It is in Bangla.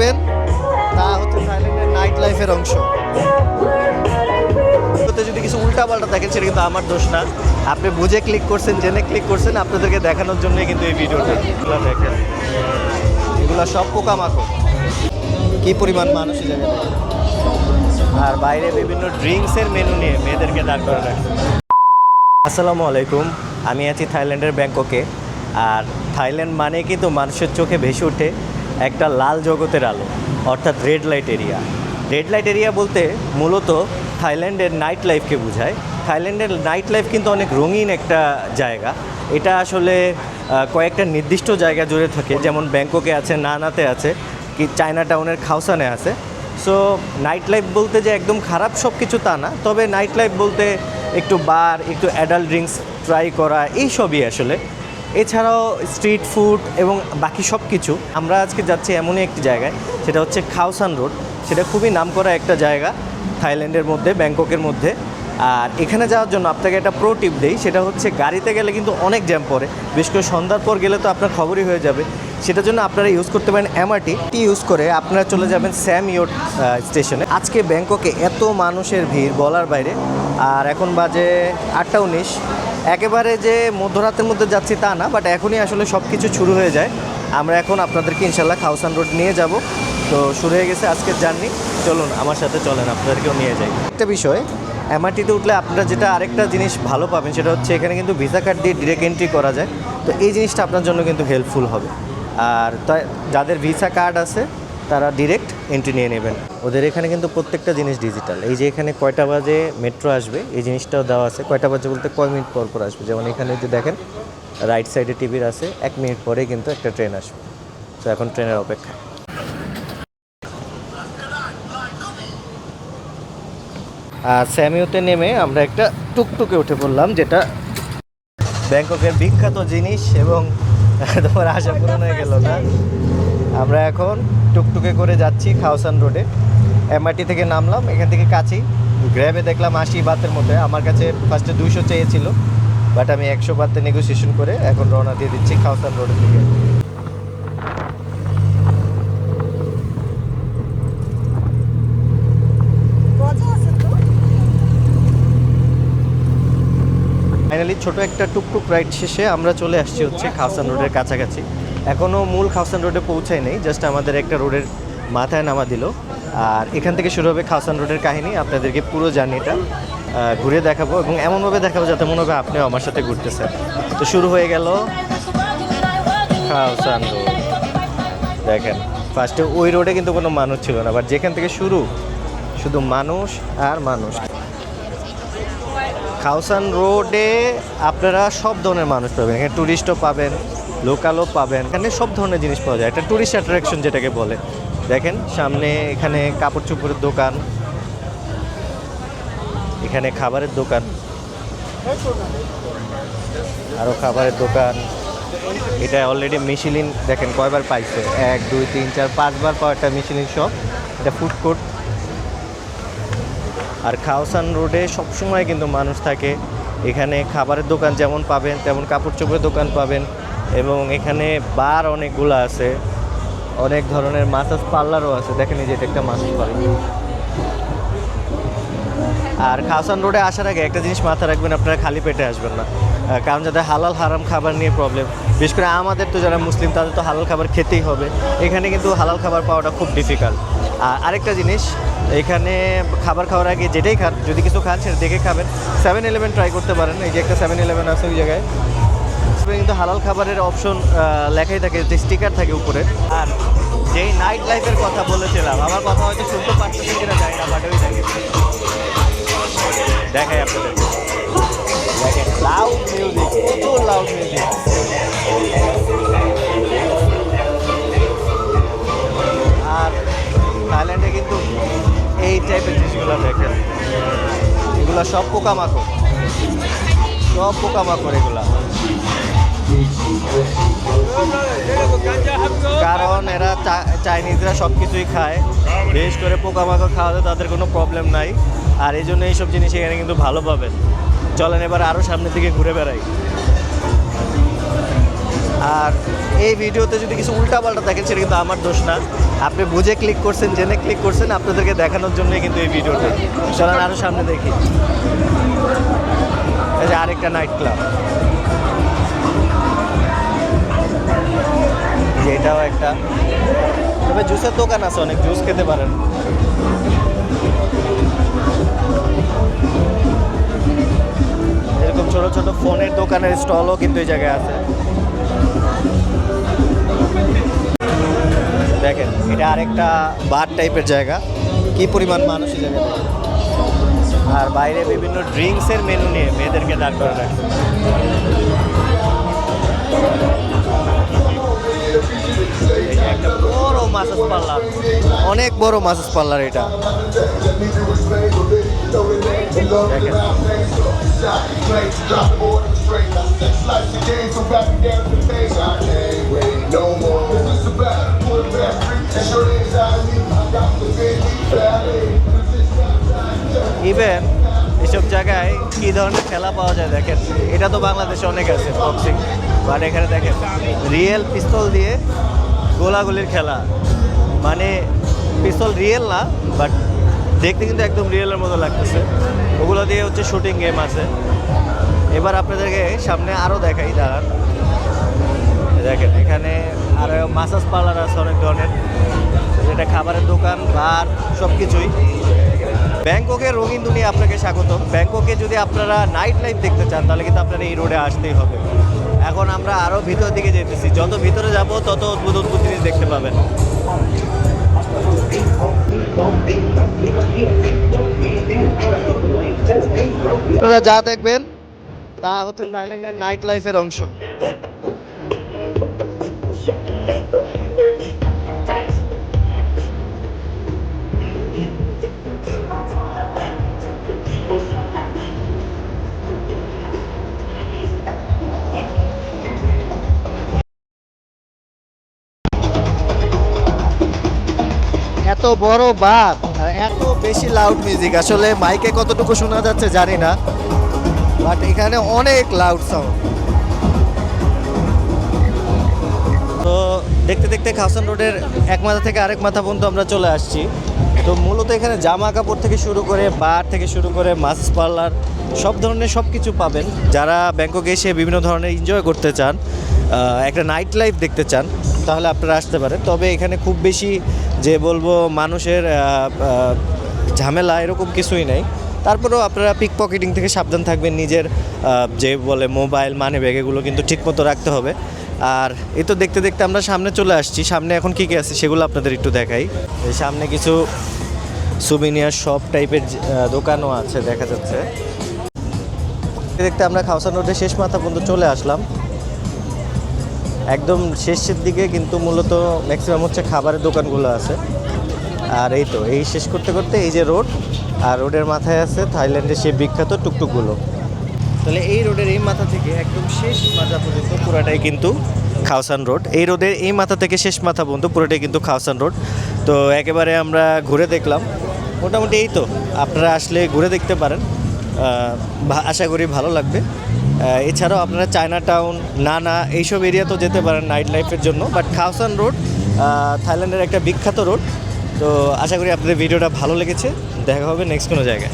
দেখবেন তা হচ্ছে থাইল্যান্ডের নাইট লাইফের অংশ। যদি কিছু উল্টাপাল্টা দেখেন, সেটা কিন্তু আমার দোষ না। আপনি বুঝে ক্লিক করছেন, জেনে ক্লিক করছেন, আপনাদেরকে দেখানোর জন্যই কিন্তু এই ভিডিওটা। দেখেন। এগুলো সব পোকামাকড়। কি পরিমাণ মানুষ জায়গায় আর বাইরে বিভিন্ন ড্রিঙ্কসের মেনু নিয়ে মেয়েদেরকে দাঁড় করে রাখে আসসালামু আলাইকুম, আমি আছি থাইল্যান্ডের ব্যাংককে। আর থাইল্যান্ড মানে কিন্তু মানুষের চোখে ভেসে ওঠে। একটা লাল জগতের আলো, অর্থাৎ red light area red light area বলতে মূলত থাইল্যান্ডের নাইট লাইফকে বোঝায়। থাইল্যান্ডের নাইট লাইফ কিন্তু অনেক রঙিন একটা জায়গা। এটা আসলে কয়েকটা নির্দিষ্ট জায়গা জুড়ে থাকে, যেমন ব্যাংককে আছে, নানাতে আছে, কি চায়না টাউনের খাওসানে আছে। সো নাইট লাইফ বলতে যে একদম খারাপ সব কিছু তা না, তবে নাইট লাইফ বলতে একটু বার, একটু অ্যাডাল্ট ড্রিঙ্কস ট্রাই করা এই সবই আসলে। এছাড়াও স্ট্রিট ফুড এবং বাকি সব কিছু, আমরা আজকে যাচ্ছি এমনই একটি জায়গায়, সেটা হচ্ছে খাওসান রোড। সেটা খুবই নামকরা একটা জায়গা, থাইল্যান্ডের মধ্যে, ব্যাংককের মধ্যে। আর এখানে যাওয়ার জন্য আপনাকে একটা প্রো টিপ দেই, সেটা হচ্ছে গাড়িতে গেলে কিন্তু অনেক জ্যাম পড়ে। বিশেষ করে সন্ধ্যার পর গেলে তো আপনার খবরই হয়ে যাবে। সেটার জন্য আপনারা ইউজ করতে পারেন এমআরটি টি ইউজ করে আপনারা চলে যাবেন স্যাম ইয়োট স্টেশনে আজকে ব্যাংককে এত মানুষের ভিড় বলার বাইরে। আর এখন বাজে আটটা উনিশ। একেবারে যে মধ্যরাতের মধ্যে যাচ্ছি তা না বাট এখনই আসলে সব কিছু শুরু হয়ে যায়। আমরা এখন আপনাদেরকে ইনশাল্লাহ খাউসান রোড নিয়ে যাব। তো শুরু হয়ে গেছে আজকের জার্নি। চলুন, আমার সাথে চলেন, আপনাদেরকেও নিয়ে যাই। একটা বিষয় এমআরটিতে উঠলে আপনারা যেটা আরেকটা জিনিস ভালো পাবেন, সেটা হচ্ছে এখানে কিন্তু ভিসা কার্ড দিয়ে ডিরেক্ট এন্ট্রি করা যায়। তো এই জিনিসটা আপনার জন্য কিন্তু হেল্পফুল হবে। আর তাই, যাদের ভিসা কার্ড আছে তারা ডিরেক্ট এন্ট্রি নিয়ে নেবেন। ওদের এখানে কিন্তু প্রত্যেকটা জিনিস ডিজিটাল এই যে এখানে কয়টা বাজে মেট্রো আসবে, এই জিনিসটাও দেওয়া আছে। কয়টা বাজে বলতে কয় মিনিট পর পর আসবে। যেমন এখানে যে দেখেন রাইট সাইডে টিভির আছে, এক মিনিট পরে কিন্তু একটা ট্রেন আসবে। তো এখন ট্রেনের অপেক্ষা। স্যামিওতে নেমে আমরা একটা টুকটুকে উঠে পড়লাম, যেটা ব্যাংককের বিখ্যাত জিনিস এবং তোমার আশা পূরণ হয়ে গেল না? আমরা এখন টুকটুকে করে যাচ্ছি খাওসান রোডে। এমআরটি থেকে নামলাম এখান থেকে কাছেই। গ্র্যাবে দেখলাম আশি বাতের মধ্যে আমার কাছে ফার্স্টে দুইশো চেয়েছিল বাট আমি একশো বাতে নেগোসিয়েশন করে এখন রওনা দিয়ে দিচ্ছি খাওসান রোডের দিকে। ফাইনালি ছোট একটা টুকটুক রাইড শেষে আমরা চলে আসছি হচ্ছে খাওসান রোডের কাছাকাছি। এখনও মূল খাওসান রোডে পৌঁছায় নেই জাস্ট আমাদের একটা রোডের মাথায় নামা দিল। আর এখান থেকে শুরু হবে খাওসান রোডের কাহিনী, আপনাদেরকে পুরো জার্নিটা ঘুরে দেখাবো এবং এমনভাবে দেখাবো যাতে মনে হবে আপনিও আমার সাথে ঘুরতেছেন। তো শুরু হয়ে গেল খাওসান রোড। দেখেন ফার্স্টে ওই রোডে কিন্তু কোনো মানুষ ছিল না বাট যেখান থেকে শুরু, শুধু মানুষ আর মানুষ। খাউসান রোডে আপনারা সব ধরনের মানুষ পাবেন, এখানে ট্যুরিস্টও পাবেন। লোকালও পাবেন। এখানে সব ধরনের জিনিস পাওয়া যায়। একটা ট্যুরিস্ট অ্যাট্রাকশন যেটাকে বলে। দেখেন, সামনে এখানে কাপড় চোপড়ের দোকান। এখানে খাবারের দোকান। আরও খাবারের দোকান। এটা অলরেডি মিশিলিন দেখেন কয়বার পাইছে? এক, দুই, তিন, চার, পাঁচবার পাওয়া একটা মিশিলিন শপ এটা ফুড কোর্ট আর খাওসান রোডে সবসময় কিন্তু মানুষ থাকে। এখানে খাবারের দোকান যেমন পাবেন, তেমন কাপড় চোপড়ের দোকান পাবেন এবং এখানে বার অনেকগুলো আছে। অনেক ধরনের মাসাজ পার্লারও আছে। দেখেন এই যে এটা একটা মাসাজ পার্লার। আর খাসান রোডে আসার আগে একটা জিনিস মাথা রাখবেন, আপনারা খালি পেটে আসবেন না। কারণ যাদের হালাল হারাম খাবার নিয়ে প্রবলেম বিশেষ করে আমাদের তো যারা মুসলিম, তাদের তো হালাল খাবার খেতেই হবে। এখানে কিন্তু হালাল খাবার পাওয়াটা খুব ডিফিকাল্ট আর আরেকটা জিনিস এখানে খাবার খাওয়ার আগে যেটাই খান, যদি কিছু খান সেটা দেখে খাবেন। সেভেন ইলেভেন ট্রাই করতে পারেন, এই যে একটা সেভেন ইলেভেন আছে ওই জায়গায়। কিন্তু হালাল খাবারের অপশন লেখাই থাকে, যে স্টিকার থাকে উপরে। আর যেই নাইট লাইফের কথা বলেছিলাম, আমার কথা হয়তো শুনতে পারতেছেন কিনা যায় না বাট ওই দেখাই আপনাদের দেখেন লাউড মিউজিক প্রচুর লাউড মিউজিক এই টাইপের জিনিসগুলো দেখেন। এগুলো সব পোকামাকড়। সব পোকামাকড় এগুলা। কারণ এরা চাইনিজরা সব কিছুই খায়। বিশেষ করে পোকামাকড় খাওয়াতে তাদের কোনো প্রবলেম নাই। আর এই জন্য এইসব জিনিস এখানে কিন্তু ভালো পাবেন। চলেন এবার আরও সামনের দিকে ঘুরে বেড়াই। আর এই ভিডিওতে যদি কিছু উল্টাপাল্টা দেখেন, সেটা কিন্তু আমার দোষ না। আপনি বুঝে ক্লিক করছেন, জেনে ক্লিক করছেন, আপনাদেরকে দেখানোর জন্যই কিন্তু এই ভিডিওটা। চলেন আরও সামনে দেখি। যে আরেকটা নাইট ক্লাব এটাও একটা। তবে জুসের দোকান আছে, অনেক জুস খেতে পারেন। এরকম ছোট ছোট ফোনের দোকানের স্টলও কিন্তু এই জায়গায় আছে। দেখেন, এটা আরেকটা বার টাইপের জায়গা। কি পরিমাণ মানুষ দেখেন। আর বাইরে বিভিন্ন ড্রিঙ্কসের মেনু নিয়ে মেয়েদেরকে দাঁড় করে যে একটা বড় মাসাজ পার্লার অনেক বড় মাসাজ পার্লার এটা। দেখেন। ইভেন এসব জায়গায় কি ধরনের খেলা পাওয়া যায় দেখেন। এটা তো বাংলাদেশে অনেক আছে বক্সিং বাট এখানে দেখেন রিয়েল পিস্তল দিয়ে গোলাগুলির খেলা। মানে পিস্তল রিয়েল না বাট দেখতে কিন্তু একদম রিয়েলের মতো লাগতেছে। ওগুলো দিয়ে হচ্ছে শুটিং গেম আছে। এবার আপনাদেরকে সামনে আরও দেখাই, দাঁড়ান। দেখেন, এখানে আরও মাসাজ পার্লার আছে অনেক ধরনের। এটা খাবারের দোকান বার সব কিছুই ব্যাংককের রঙিন দুনিয়া আপনাকে স্বাগত ব্যাংককে যদি আপনারা নাইট লাইফ দেখতে চান, তাহলে কিন্তু আপনারা এই রোডে আসতেই হবে। এখন আমরা আরও ভিতর দিকে যেতেছি। যত ভিতরে যাব, তত অদ্ভুত অদ্ভুত জিনিস দেখতে পাবেন। যা দেখবেন, তা হচ্ছে নাইট লাইফের অংশ। এত বড় আর এত বেশি লাউড মিউজিক আসলে মাইকে কতটুকু শোনা যাচ্ছে জানি না বাট এখানে অনেক লাউড সাউন্ড তো দেখতে দেখতে খাওসান রোডের এক মাথা থেকে আরেক মাথা পর্যন্ত আমরা চলে আসছি। তো মূলত এখানে জামা কাপড় থেকে শুরু করে বার থেকে শুরু করে মাছ পার্লার সব ধরনের সব কিছু পাবেন। যারা ব্যাংককে এসে বিভিন্ন ধরনের এনজয় করতে চান একটা নাইট লাইফ দেখতে চান তাহলে আপনারা আসতে পারেন। তবে এখানে খুব বেশি যে বলব মানুষের ঝামেলা এরকম কিছুই নেই। তারপরেও আপনারা পিক পকেটিং থেকে সাবধান থাকবেন। নিজের যে বলে মোবাইল মানি ব্যাগ এগুলো কিন্তু ঠিকমতো রাখতে হবে। আর এ তো দেখতে দেখতে আমরা সামনে চলে আসছি। সামনে এখন কী কী আছে সেগুলো আপনাদের একটু দেখাই। সামনে কিছু সুবিনিয়ার শপ টাইপের দোকানও আছে, দেখা যাচ্ছে। দেখতে আমরা খাওসান রোডের শেষ মাথা পর্যন্ত চলে আসলাম। একদম শেষের দিকে কিন্তু মূলত ম্যাক্সিমাম হচ্ছে খাবারের দোকানগুলো আছে। আর এই তো, এই শেষ করতে করতে এই যে রোড, আর রোডের মাথায় আছে থাইল্যান্ডের সেই বিখ্যাত টুকটুকগুলো। তাহলে এই রোডের এই মাথা থেকে একদম শেষ মাথা পর্যন্ত পুরাটাই কিন্তু খাওসান রোড। এই রোডের এই মাথা থেকে শেষ মাথা পর্যন্ত পুরোটাই কিন্তু খাওসান রোড। তো একেবারে আমরা ঘুরে দেখলাম। মোটামুটি এই তো, আপনারা আসলে ঘুরে দেখতে পারেন। আশা করি ভালো লাগবে। এছাড়াও আপনারা চায়না টাউন, নানা এইসব এরিয়া তো যেতে পারেন নাইট লাইফের জন্য বাট খাওসান রোড থাইল্যান্ডের একটা বিখ্যাত রোড তো আশা করি আপনাদের ভিডিওটা ভালো লেগেছে, দেখা হবে নেক্সট কোনো জায়গায়।